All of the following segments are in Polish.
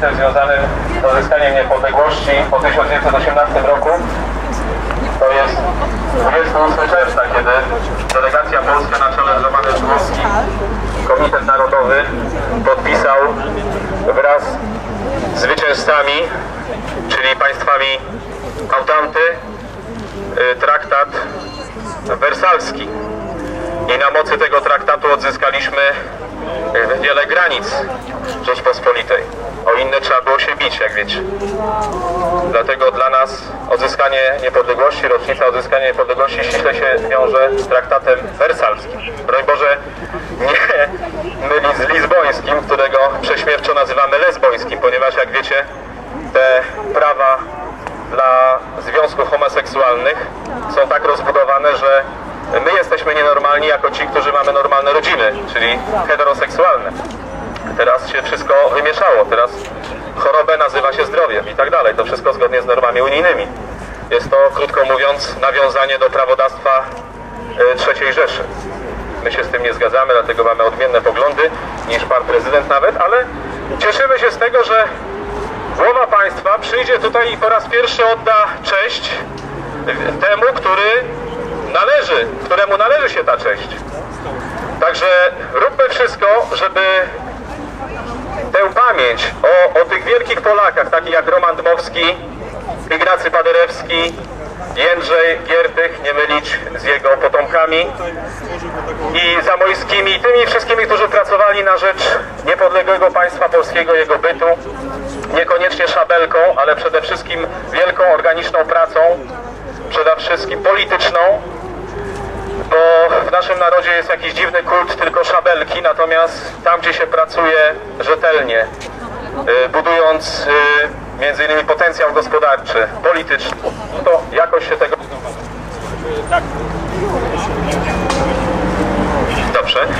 świętem związanym z odzyskaniem niepodległości po 1918 roku to jest 28 czerwca, kiedy delegacja polska na czele z Romanem Komitet Narodowy podpisał wraz z zwycięzcami, czyli państwami Autanty, y, traktat wersalski. I na mocy tego traktatu odzyskaliśmy y, wiele granic Rzeczpospolitej. O inne trzeba było się bić, jak wiecie. Dlatego dla nas odzyskanie niepodległości, rocznica odzyskania niepodległości ściśle się wiąże z traktatem wersalskim. Broń Boże, nie mylić z lizbońskim, którego prześmiewczo nazywamy lesbońskim, ponieważ jak wiecie, te prawa dla związków homoseksualnych są tak rozbudowane, że my jesteśmy nienormalni jako ci, którzy mamy normalne rodziny, czyli heteroseksualne. Teraz się wszystko wymieszało, teraz chorobę nazywa się zdrowiem i tak dalej. To wszystko zgodnie z normami unijnymi. Jest to, krótko mówiąc, nawiązanie do prawodawstwa e, III Rzeszy. My się z tym nie zgadzamy, dlatego mamy odmienne poglądy niż pan prezydent nawet, ale cieszymy się z tego, że głowa państwa przyjdzie tutaj i po raz pierwszy odda cześć temu, który należy, któremu należy się ta cześć. Także róbmy wszystko, żeby tę pamięć o, o tych wielkich Polakach, takich jak Roman Dmowski, Ignacy Paderewski, Jędrzej Giertych, nie mylić z jego potomkami i Zamojskimi i tymi wszystkimi, którzy pracowali na rzecz niepodległego państwa polskiego, jego bytu, niekoniecznie szabelką, ale przede wszystkim wielką organiczną pracą, przede wszystkim polityczną, bo w naszym narodzie jest jakiś dziwny kult tylko szabelki, natomiast tam, gdzie się pracuje rzetelnie, y, budując y, między innymi potencjał gospodarczy, polityczny, to jakoś się tego... Dobrze. Y,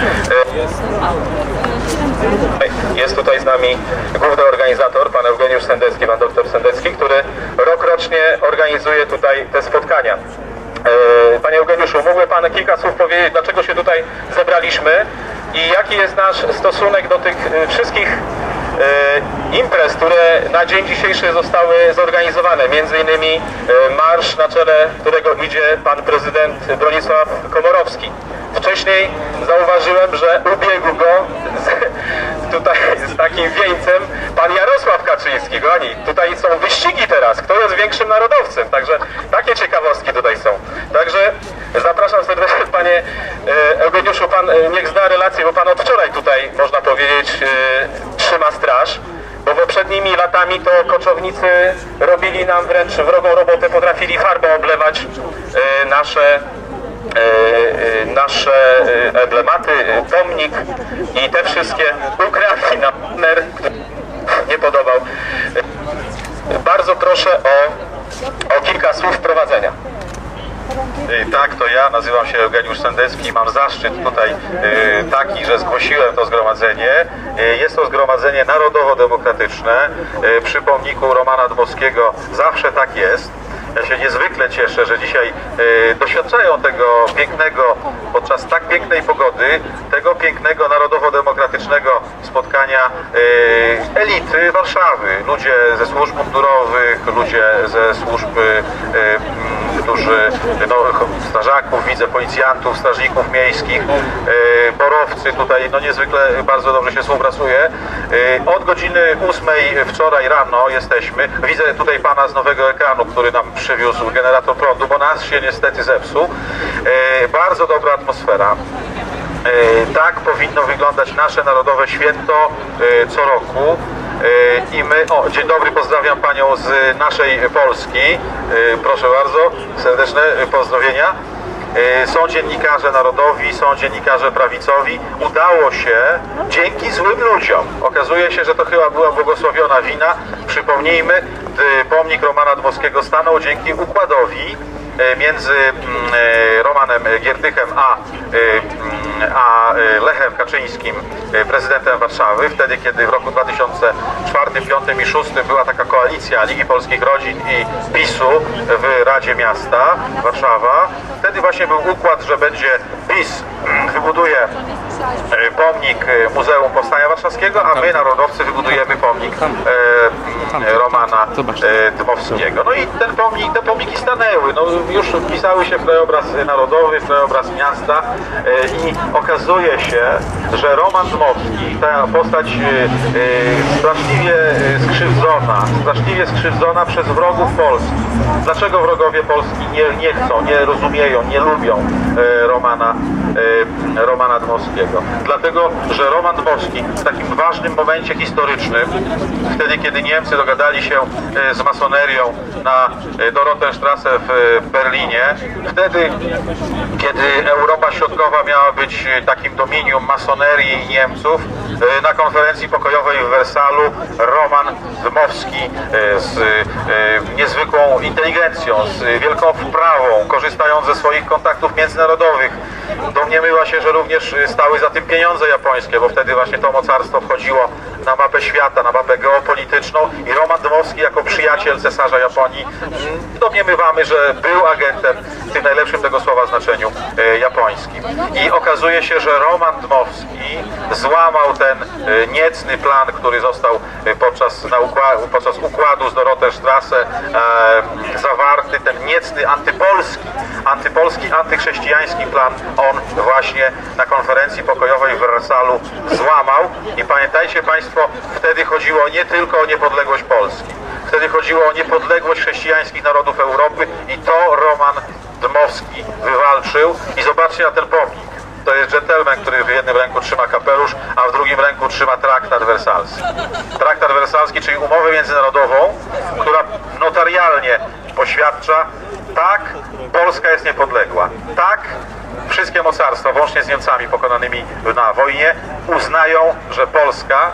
Jest tutaj z nami główny organizator, pan Eugeniusz Sendecki, pan doktor Sendecki, który rokrocznie organizuje tutaj te spotkania. E, Panie Eugeniuszu, mógłby Pan kilka słów powiedzieć, dlaczego się tutaj zebraliśmy i jaki jest nasz stosunek do tych e, wszystkich e, imprez, które na dzień dzisiejszy zostały zorganizowane. Między innymi marsz, na czele którego idzie Pan Prezydent Bronisław Komorowski. Wcześniej zauważyłem, że ubiegł go tutaj z takim wieńcem pan Jarosław Kaczyński. Kochani, tutaj są wyścigi teraz, kto jest większym narodowcem, także takie ciekawostki tutaj są. Także zapraszam serdecznie panie e, Eugeniuszu, pan e, niech zda relację, bo pan od wczoraj tutaj, można powiedzieć, e, trzyma straż. Bo poprzednimi latami to koczownicy robili nam wręcz wrogą robotę, potrafili farbą oblewać nasze nasze e, emblematy, e, pomnik i te wszystkie ukradli na banner, który nie podobał. E, Bardzo proszę o, o kilka słów wprowadzenia. Tak, to ja, nazywam się Eugeniusz Sendecki i mam zaszczyt tutaj taki, że zgłosiłem to zgromadzenie. Jest to zgromadzenie narodowo-demokratyczne przy pomniku Romana Dmowskiego. Zawsze tak jest. Ja się niezwykle cieszę, że dzisiaj y, doświadczają tego pięknego, podczas tak pięknej pogody, tego pięknego narodowo-demokratycznego spotkania y, elity Warszawy. Ludzie ze służb mundurowych, ludzie ze służb y, którzy, no, strażaków, widzę policjantów, strażników miejskich, e, borowcy tutaj, no niezwykle bardzo dobrze się współpracuje. E, Od godziny 8 wczoraj rano jesteśmy, widzę tutaj pana z nowego ekranu, który nam przywiózł generator prądu, bo nas się niestety zepsuł. E, Bardzo dobra atmosfera. Tak powinno wyglądać nasze narodowe święto co roku. E, I my, o, dzień dobry, pozdrawiam Panią z naszej Polski. E, Proszę bardzo, serdeczne pozdrowienia. E, Są dziennikarze narodowi, są dziennikarze prawicowi. Udało się dzięki złym ludziom. Okazuje się, że to chyba była błogosławiona wina. Przypomnijmy, pomnik Romana Dmowskiego stanął dzięki układowi między mm, Romanem Giertychem a, a e, Lechem Kaczyńskim, e, prezydentem Warszawy, wtedy kiedy w roku 2004, 2005 i 2006 była taka koalicja Ligi Polskich Rodzin i PiSu w Radzie Miasta Warszawa. Wtedy właśnie był układ, że będzie PiS mm, wybuduje pomnik e, Muzeum Powstania Warszawskiego, a my, narodowcy, wybudujemy pomnik e, Romana e, Dmowskiego. No i ten pomnik, te pomniki stanęły, no, już wpisały się w krajobraz narodowy, w krajobraz miasta e, i okazuje się, że Roman Dmowski, ta postać e, e, straszliwie e, skrzywdzona, straszliwie skrzywdzona przez wrogów Polski. Dlaczego wrogowie Polski nie, nie chcą, nie rozumieją, nie lubią e, Romana, e, Romana Dmowskiego? Dlatego, że Roman Dmowski w takim ważnym momencie historycznym, wtedy kiedy Niemcy dogadali się e, z masonerią na e, Dorotenstrasse w e, Berlinie, wtedy kiedy Europa Środkowa miała być e, takim dominium masonerii Niemców, e, na konferencji pokojowej w Wersalu Roman Dmowski e, z e, niezwykłą inteligencją, z wielką wprawą, korzystając ze swoich kontaktów międzynarodowych, domniemywa się, że również e, stały za tym pieniądze japońskie, bo wtedy właśnie to mocarstwo wchodziło na mapę świata, na mapę geopolityczną i Roman Dmowski jako przyjaciel cesarza Japonii mm, domniemywamy, że był agentem w tym najlepszym tego słowa znaczeniu e, japońskim. I okazuje się, że Roman Dmowski złamał ten e, niecny plan, który został podczas, układu, podczas układu z Dorotenstrasse e, zawarty, ten niecny antypolski, antypolski, antychrześcijański plan on właśnie na konferencji pokojowej w Wersalu złamał i pamiętajcie Państwo, wtedy chodziło nie tylko o niepodległość Polski, wtedy chodziło o niepodległość chrześcijańskich narodów Europy i to Roman Dmowski wywalczył i zobaczcie na ten pomnik. To jest dżentelmen, który w jednym ręku trzyma kapelusz, a w drugim ręku trzyma traktat wersalski. Traktat wersalski, czyli umowę międzynarodową, która notarialnie poświadcza, tak, Polska jest niepodległa. Tak, wszystkie mocarstwa, włącznie z Niemcami pokonanymi na wojnie, uznają, że Polska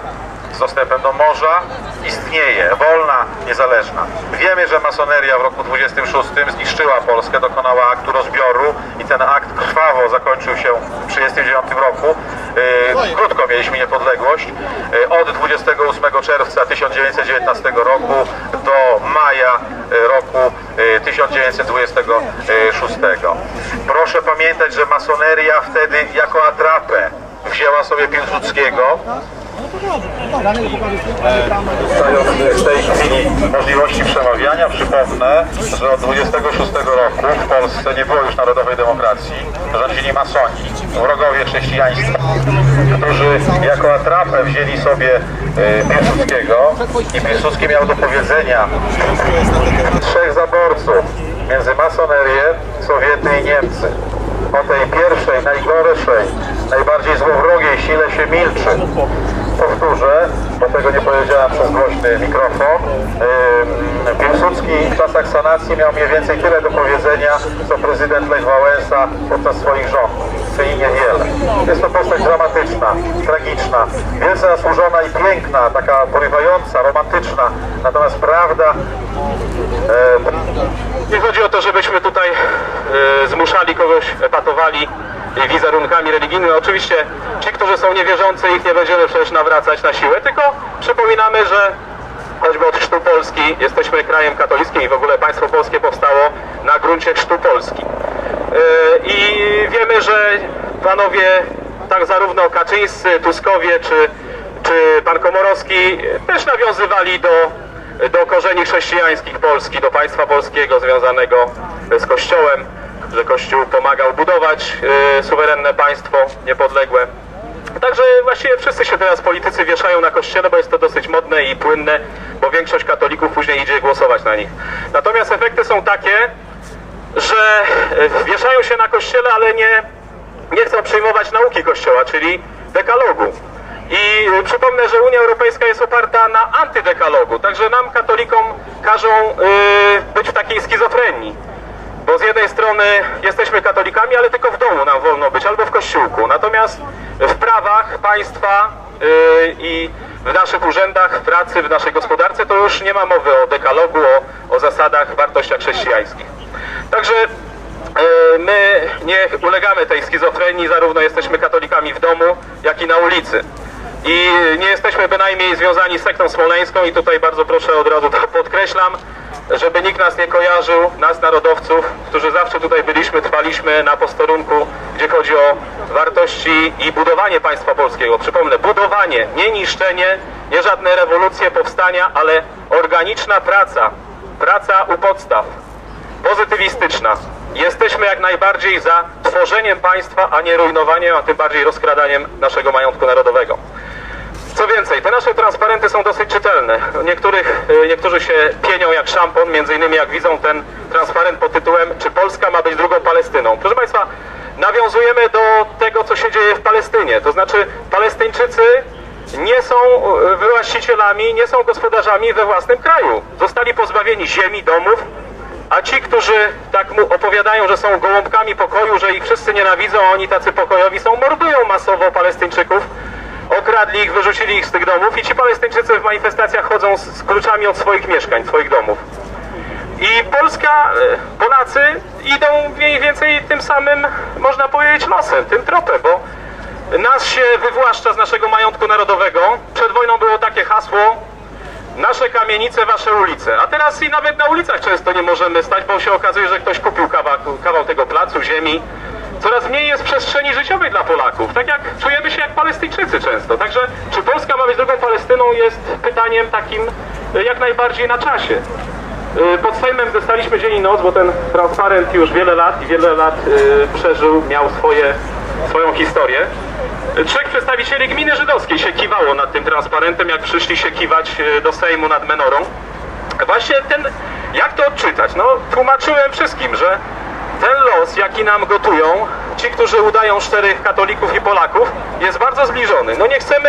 z dostępem do morza istnieje, wolna, niezależna. Wiemy, że masoneria w roku 26 zniszczyła Polskę, dokonała aktu rozbioru i ten akt krwawo zakończył się w 1939 roku. Yy, Krótko mieliśmy niepodległość. Yy, Od 28 czerwca 1919 roku do maja yy, roku yy, 1926. Proszę pamiętać, że masoneria wtedy jako atrapę wzięła sobie Piłsudskiego, Dostając w tej chwili możliwości przemawiania, przypomnę, że od 26 roku w Polsce nie było już narodowej demokracji, rządzili masoni, wrogowie chrześcijaństwa, którzy jako atrapę wzięli sobie e, Piłsudskiego i Piłsudski miał do powiedzenia trzech zaborców między masonerię, Sowiety i Niemcy. O tej pierwszej, najgorszej, najbardziej złowrogiej sile się milczy. Powtórzę, bo tego nie powiedziałem przez głośny mikrofon. Piłsudski w czasach sanacji miał mniej więcej tyle do powiedzenia, co prezydent Lech Wałęsa podczas swoich rządów, czyli niewiele. Jest to postać dramatyczna, tragiczna, wielce zasłużona i piękna, taka porywająca, romantyczna. Natomiast prawda Nie chodzi o to, żebyśmy tutaj e, zmuszali kogoś, epatowali wizerunkami religijnymi. Oczywiście ci, którzy są niewierzący, ich nie będziemy przecież nawracać na siłę, tylko przypominamy, że choćby od chrztu Polski jesteśmy krajem katolickim i w ogóle państwo polskie powstało na gruncie chrztu Polski. E, I wiemy, że panowie, tak zarówno Kaczyńscy, Tuskowie czy, czy pan Komorowski też nawiązywali do do korzeni chrześcijańskich Polski, do państwa polskiego związanego z Kościołem, że Kościół pomagał budować e, suwerenne państwo niepodległe. Także właściwie wszyscy się teraz politycy wieszają na kościele, bo jest to dosyć modne i płynne, bo większość katolików później idzie głosować na nich. Natomiast efekty są takie, że e, wieszają się na kościele, ale nie, nie chcą przyjmować nauki kościoła, czyli dekalogu. I y, przypomnę, że Unia Europejska jest oparta na antydekalogu, także nam katolikom każą y, być w takiej schizofrenii. Bo z jednej strony jesteśmy katolikami, ale tylko w domu nam wolno być, albo w kościółku. Natomiast w prawach państwa y, i w naszych urzędach, w pracy, w naszej gospodarce to już nie ma mowy o dekalogu, o, o zasadach, wartościach chrześcijańskich. Także E, My nie ulegamy tej schizofrenii, zarówno jesteśmy katolikami w domu, jak i na ulicy. I nie jesteśmy bynajmniej związani z sektą smoleńską i tutaj bardzo proszę od razu to podkreślam. Żeby nikt nas nie kojarzył, nas narodowców, którzy zawsze tutaj byliśmy, trwaliśmy na posterunku, gdzie chodzi o wartości i budowanie państwa polskiego. Przypomnę, budowanie, nie niszczenie, nie żadne rewolucje, powstania, ale organiczna praca, praca u podstaw, pozytywistyczna. Jesteśmy jak najbardziej za tworzeniem państwa, a nie rujnowaniem, a tym bardziej rozkradaniem naszego majątku narodowego. Co więcej, te nasze transparenty są dosyć czytelne. Niektórych, y, niektórzy się pienią jak szampon, między innymi jak widzą ten transparent pod tytułem Czy Polska ma być drugą Palestyną? Proszę Państwa, nawiązujemy do tego, co się dzieje w Palestynie. To znaczy Palestyńczycy nie są y, właścicielami, nie są gospodarzami we własnym kraju. Zostali pozbawieni ziemi, domów, a ci, którzy tak mu opowiadają, że są gołąbkami pokoju, że ich wszyscy nienawidzą, a oni tacy pokojowi są, mordują masowo Palestyńczyków, okradli ich, wyrzucili ich z tych domów i ci Palestyńczycy w manifestacjach chodzą z, z kluczami od swoich mieszkań, swoich domów. I Polska, e, Polacy idą mniej więcej tym samym, można powiedzieć, losem, tym tropem, bo nas się wywłaszcza z naszego majątku narodowego. Przed wojną było takie hasło, nasze kamienice, wasze ulice. A teraz i nawet na ulicach często nie możemy stać, bo się okazuje, że ktoś kupił kawał, kawał tego placu, ziemi. Coraz mniej jest przestrzeni życiowej dla Polaków. Tak jak czujemy się jak Palestyńczycy często. Także czy Polska ma być drugą Palestyną jest pytaniem takim y, jak najbardziej na czasie. Y, Pod Sejmem dostaliśmy dzień i noc, bo ten transparent już wiele lat i wiele lat y, przeżył, miał swoje, swoją historię. Trzech przedstawicieli gminy żydowskiej się kiwało nad tym transparentem, jak przyszli się kiwać do Sejmu nad menorą. Właśnie ten, jak to odczytać? No, tłumaczyłem wszystkim, że ten los, jaki nam gotują, ci, którzy udają czterech katolików i Polaków, jest bardzo zbliżony. No nie chcemy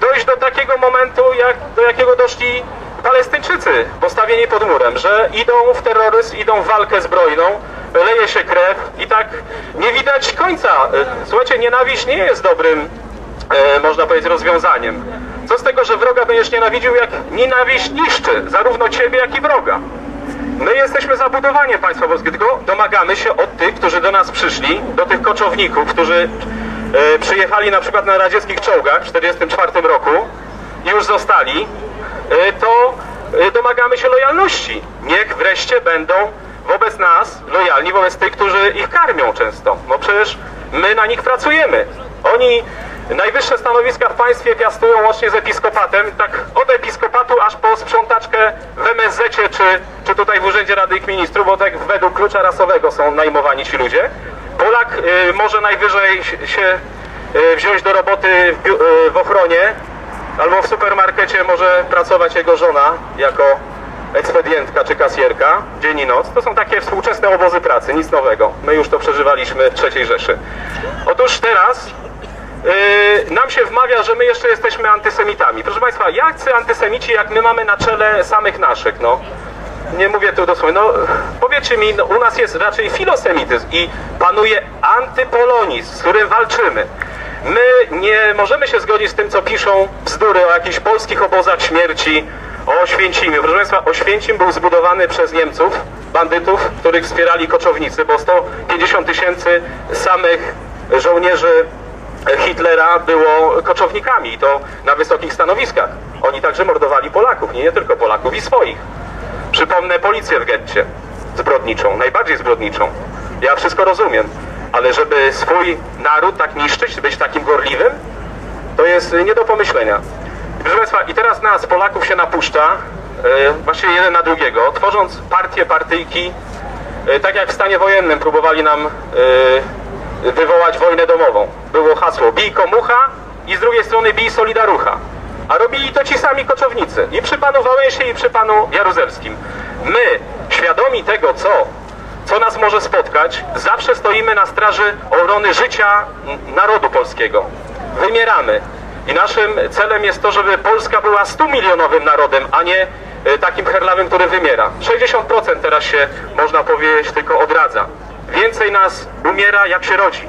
dojść do takiego momentu, jak, do jakiego doszli Palestyńczycy postawieni pod murem, że idą w terroryzm, idą w walkę zbrojną, leje się krew i tak nie widać końca. Słuchajcie, nienawiść nie jest dobrym, e, można powiedzieć, rozwiązaniem. Co z tego, że wroga będziesz nienawidził, jak nienawiść niszczy zarówno ciebie, jak i wroga. My jesteśmy za budowanie państwa polskiego, domagamy się od tych, którzy do nas przyszli, do tych koczowników, którzy e, przyjechali na przykład na radzieckich czołgach w 1944 roku i już zostali, e, to e, domagamy się lojalności. Niech wreszcie będą wobec nas lojalni, wobec tych, którzy ich karmią często. No przecież my na nich pracujemy. Oni najwyższe stanowiska w państwie piastują łącznie z episkopatem, tak od episkopatu aż po sprzątaczkę w MSZ czy, czy tutaj w Urzędzie Rady ich Ministrów, bo tak według klucza rasowego są najmowani ci ludzie. Polak y, może najwyżej się- y, wziąć do roboty w, y, w ochronie, albo w supermarkecie może pracować jego żona jako ekspedientka czy kasjerka dzień i noc. To są takie współczesne obozy pracy, nic nowego. My już to przeżywaliśmy w III Rzeszy. Otóż teraz yy, nam się wmawia, że my jeszcze jesteśmy antysemitami. Proszę Państwa, jacy antysemici, jak my mamy na czele samych naszych, no? Nie mówię tu dosłownie, no powiedzcie mi, no, u nas jest raczej filosemityzm i panuje antypolonizm, z którym walczymy. My nie możemy się zgodzić z tym, co piszą bzdury o jakichś polskich obozach śmierci, o Oświęcimiu. Proszę Państwa, Oświęcim był zbudowany przez Niemców, bandytów, których wspierali koczownicy, bo 150 tysięcy samych żołnierzy Hitlera było koczownikami i to na wysokich stanowiskach. Oni także mordowali Polaków, nie, nie tylko Polaków, i swoich. Przypomnę policję w getcie zbrodniczą, najbardziej zbrodniczą. Ja wszystko rozumiem, ale żeby swój naród tak niszczyć, być takim gorliwym, to jest nie do pomyślenia. Proszę Państwa, i teraz nas, Polaków, się napuszcza, yy, właściwie jeden na drugiego, tworząc partie, partyjki, yy, tak jak w stanie wojennym próbowali nam yy, wywołać wojnę domową. Było hasło bij komucha i z drugiej strony bij Solidarucha. A robili to ci sami koczownicy. I przy panu Wałęsie, i przy panu Jaruzelskim. My, świadomi tego, co, co nas może spotkać, zawsze stoimy na straży obrony życia narodu polskiego. Wymieramy. I naszym celem jest to, żeby Polska była 100-milionowym narodem, a nie e, takim herlawym, który wymiera. 60% teraz się, można powiedzieć, tylko odradza. Więcej nas umiera, jak się rodzi.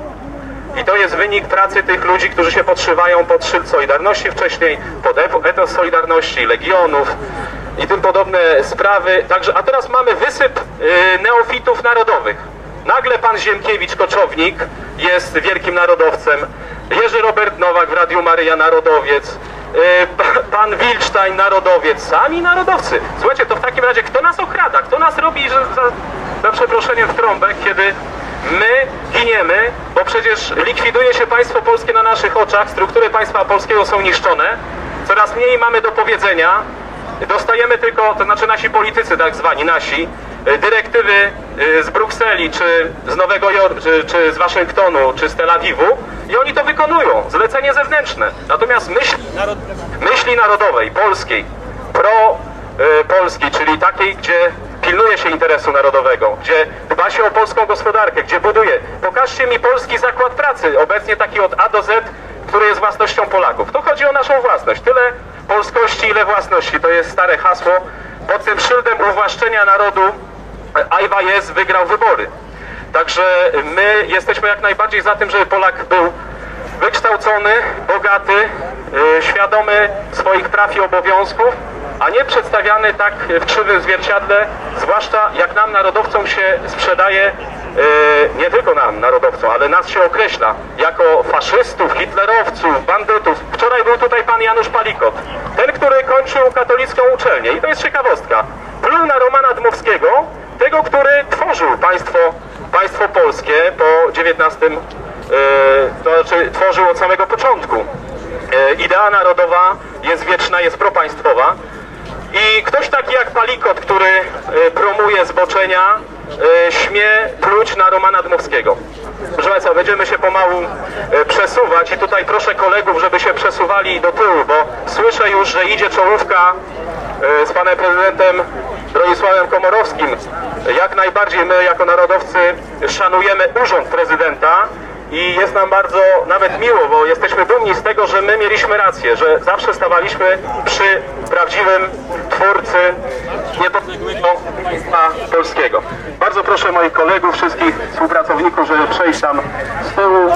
I to jest wynik pracy tych ludzi, którzy się podszywają pod szyld Solidarności wcześniej, pod epo- etos Solidarności, Legionów i tym podobne sprawy. Także, a teraz mamy wysyp y, neofitów narodowych. Nagle pan Ziemkiewicz, koczownik, jest wielkim narodowcem. Jerzy Robert Nowak w Radiu Maryja, narodowiec. y, pa- pan Wilcztań, narodowiec, sami narodowcy. Słuchajcie, to w takim razie kto nas okrada? Kto nas robi, że za, przeproszeniem w trąbek, kiedy my giniemy, bo przecież likwiduje się państwo polskie na naszych oczach, struktury państwa polskiego są niszczone, coraz mniej mamy do powiedzenia, dostajemy tylko, to znaczy nasi politycy tak zwani, nasi, y, dyrektywy y, z Brukseli, czy z Nowego Jorku, czy, czy z Waszyngtonu, czy z Tel Awiwu i oni to wykonują, zlecenie zewnętrzne. Natomiast myśl, myśli narodowej, polskiej, pro y, czyli takiej, gdzie pilnuje się interesu narodowego, gdzie dba się o polską gospodarkę, gdzie buduje. Pokażcie mi polski zakład pracy, obecnie taki od A do Z, który jest własnością Polaków. Tu chodzi o naszą własność. Tyle polskości, ile własności. To jest stare hasło. Pod tym szyldem uwłaszczenia narodu Ajwa jest wygrał wybory. Także my jesteśmy jak najbardziej za tym, żeby Polak był wykształcony, bogaty, yy, świadomy swoich praw i obowiązków, a nie przedstawiany tak w krzywym zwierciadle, zwłaszcza jak nam narodowcom się sprzedaje, yy, nie tylko nam narodowcom, ale nas się określa jako faszystów, hitlerowców, bandytów. Wczoraj był tutaj pan Janusz Palikot, ten, który kończył katolicką uczelnię i to jest ciekawostka. Pluł na Romana Dmowskiego, tego, który tworzył państwo, państwo polskie po XIX E, to znaczy tworzył od samego początku. E, Idea narodowa jest wieczna, jest propaństwowa i ktoś taki jak Palikot, który e, promuje zboczenia, e, śmie pluć na Romana Dmowskiego. Proszę Państwa, będziemy się pomału e, przesuwać i tutaj proszę kolegów, żeby się przesuwali do tyłu, bo słyszę już, że idzie czołówka z panem prezydentem Bronisławem Komorowskim. Jak najbardziej my jako narodowcy szanujemy urząd prezydenta i jest nam bardzo nawet miło, bo jesteśmy dumni z tego, że my mieliśmy rację, że zawsze stawaliśmy przy prawdziwym twórcy niepodległego państwa polskiego. Bardzo proszę moich kolegów, wszystkich współpracowników, żeby przejść tam z tyłu,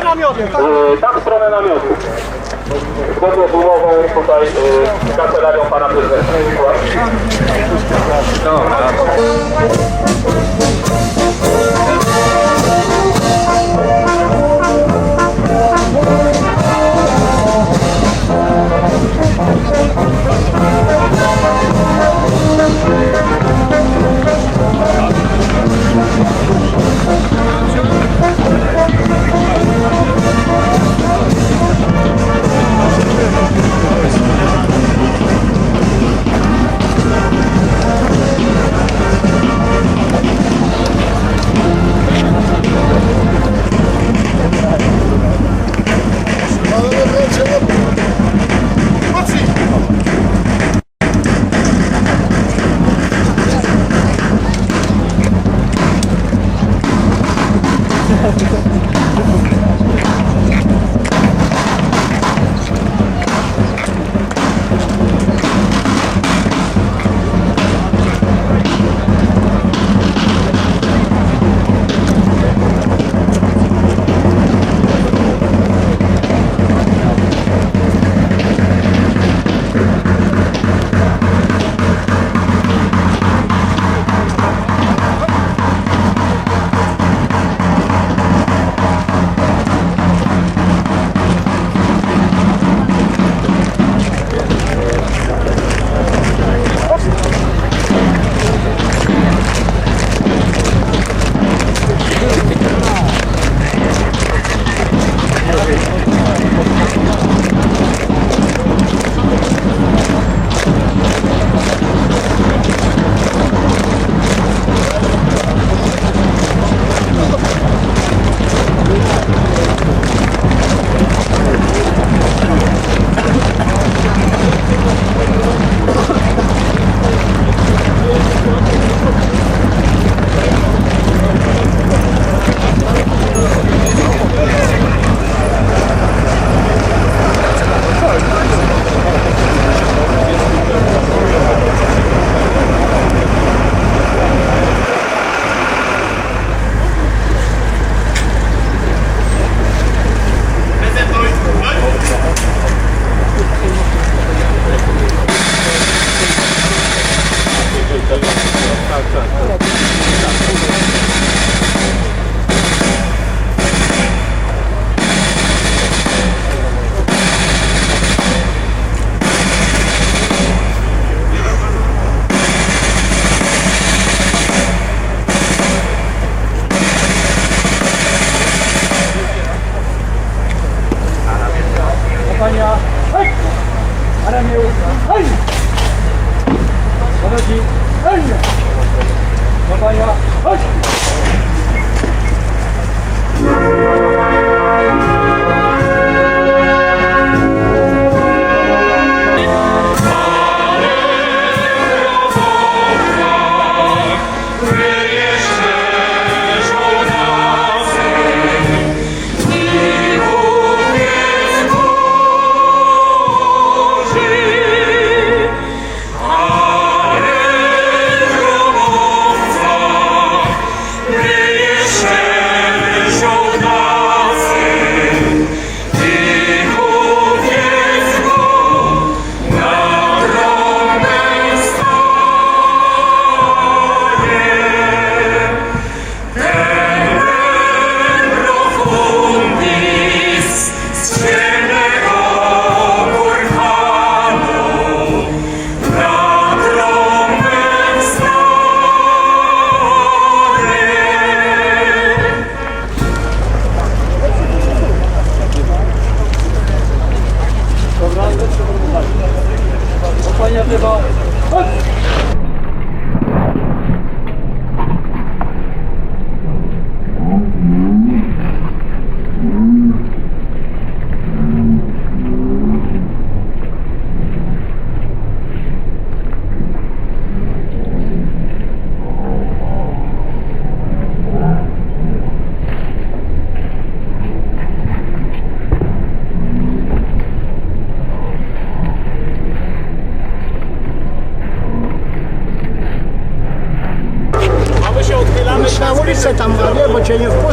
yy, tam w stronę namiotu. Zgodnie z umową tutaj yy, z kancelarią pana prezydenta. Dobra.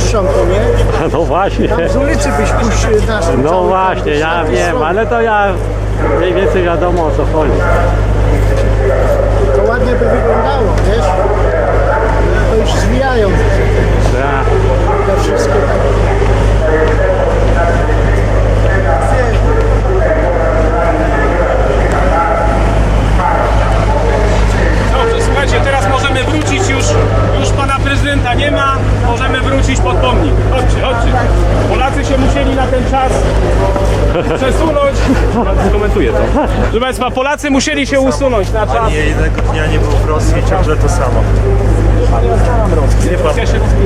Cię nie? No właśnie, Tam z ulicy byś puścił nas. no właśnie, ja wiem, ale to ja mniej więcej wiadomo o co chodzi. To ładnie by wyglądało, wiesz? To już zwijają Ja, te wszystkie tak. Pana prezydenta nie ma, możemy wrócić pod pomnik. Chodźcie, chodźcie. Polacy się musieli na ten czas przesunąć. Skomentuję to. Proszę Państwa, Polacy musieli się usunąć na czas. Nie jednego dnia nie był w Rosji, ciągle to samo. Wie pan,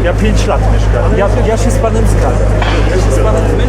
ja 5 lat mieszkam. Ja, ja się z panem zgadzam. Ja się z panem... My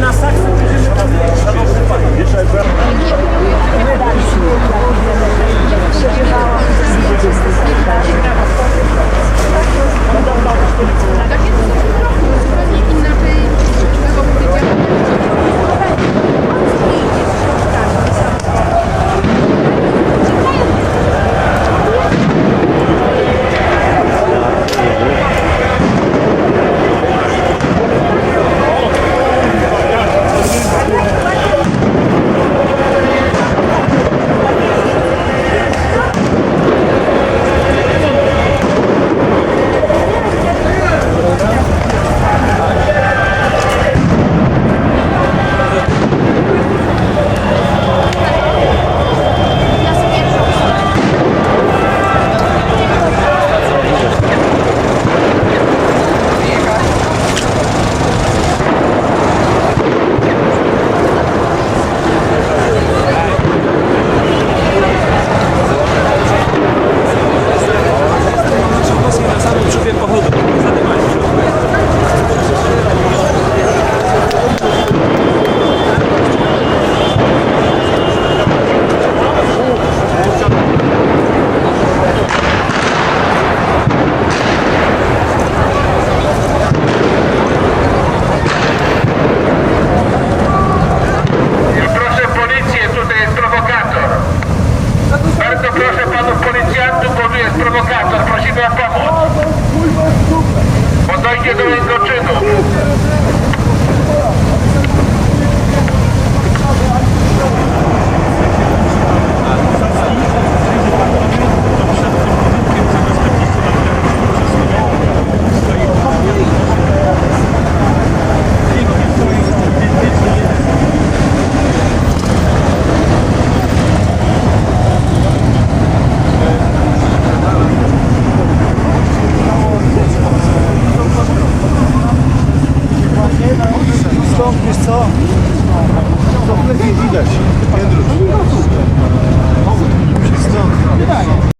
jest prowokator, prosimy o pomoc. Bo dojdzie do jego czynu. Thank you. stąd, wiesz co, to lepiej widać. Jędrusz. Stąd.